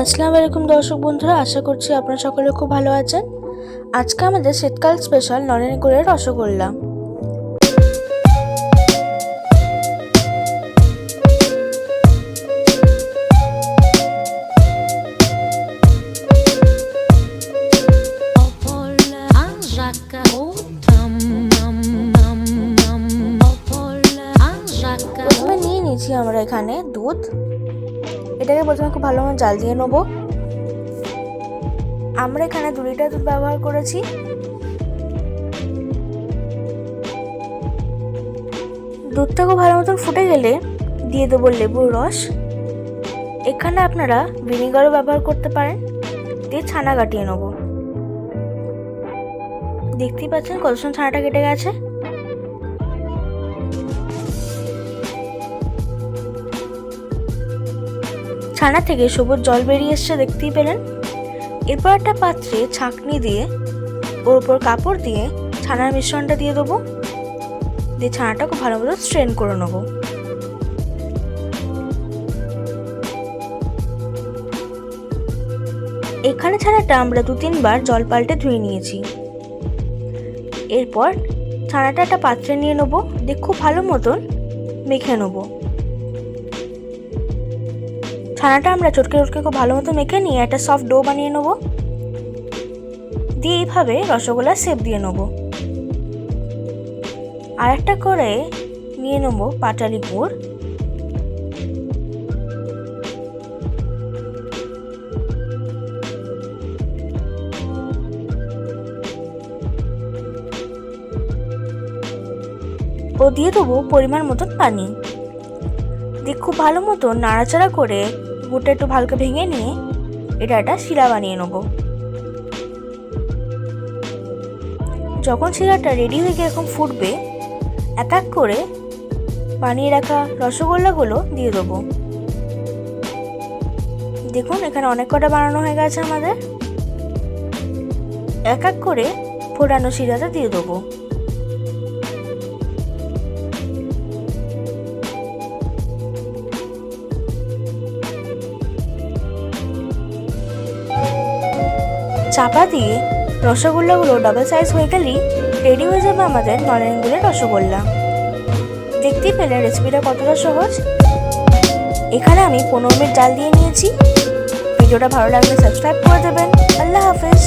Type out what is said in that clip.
আসসালামু আলাইকুম দর্শক বন্ধুরা, আশা করছি আপনারা সকলে খুব ভালো আছেন। আজকে আমাদের শীতকাল স্পেশাল নরেনগুড়ের রসগোল্লা। প্রথমে নিয়ে নিয়েছি আমরা এখানে দুধ। এটাকে প্রথমে খুব ভালো মতো জাল দিয়ে নেব। আমরা এখানে দু লিটার দুধ ব্যবহার করেছি। দুধটা খুব ভালো মতন ফুটে গেলে দিয়ে দেবো লেবুর রস। এখানে আপনারা ভিনিগারও ব্যবহার করতে পারেন। দিয়ে ছানা কাটিয়ে নেব। দেখতেই পাচ্ছেন কত ছানাটা কেটে গেছে। ছানা থেকে সবুজ জল বেরিয়ে এসছে, দেখতেই পেলেন। এরপর একটা পাত্রে ছাঁকনি দিয়ে, ওর উপর কাপড় দিয়ে ছানার মিশ্রণটা দিয়ে দেবো। দিয়ে ছানাটা খুব ভালো মতো স্ট্রেন করে নেব। এখানে ছানাটা আমরা দু তিনবার জল পাল্টে ধুয়ে নিয়েছি। এরপর ছানাটা একটা পাত্রে নিয়ে নেব, দিয়ে খুব ভালো মতন মেখে নেব। ছানাটা আমরা চটকে চটকে খুব ভালো মতো মেখে নিয়ে একটা সফট ডো বানিয়ে নেব। দিয়ে এইভাবে রসগোল্লার শেপ দিয়ে নেব। আর একটা করে নিয়ে নেব পাটালি গুড়। ও দিয়ে দেবো পরিমাণ মতন পানি। দিয়ে খুব ভালো মতো নাড়াচাড়া করে গুড়টা একটু ভালকে ভেঙে নিয়ে এটা একটা শিরা বানিয়ে নেব। যখন শিরাটা রেডি হয়ে গিয়ে এরকম ফুটবে, এক এক করে বানিয়ে রাখা রসগোল্লাগুলো দিয়ে দেবো। দেখুন, এখানে অনেক কটা বানানো হয়ে গেছে আমাদের। এক এক করে ফোটানো শিরাটা দিয়ে দেবো। চাপা দিয়ে রসগোল্লাগুলো ডাবল সাইজ হয়ে গেলেই রেডি হয়ে যাবে আমাদের নরেনগুলের রসগোল্লা। দেখতেই পেলে রেসিপিটা কতটা সহজ। এখানে আমি পনেরো মিনিট ডাল দিয়ে নিয়েছি। ভিডিওটা ভালো লাগলে সাবস্ক্রাইব করে দেবেন। আল্লাহ হাফেজ।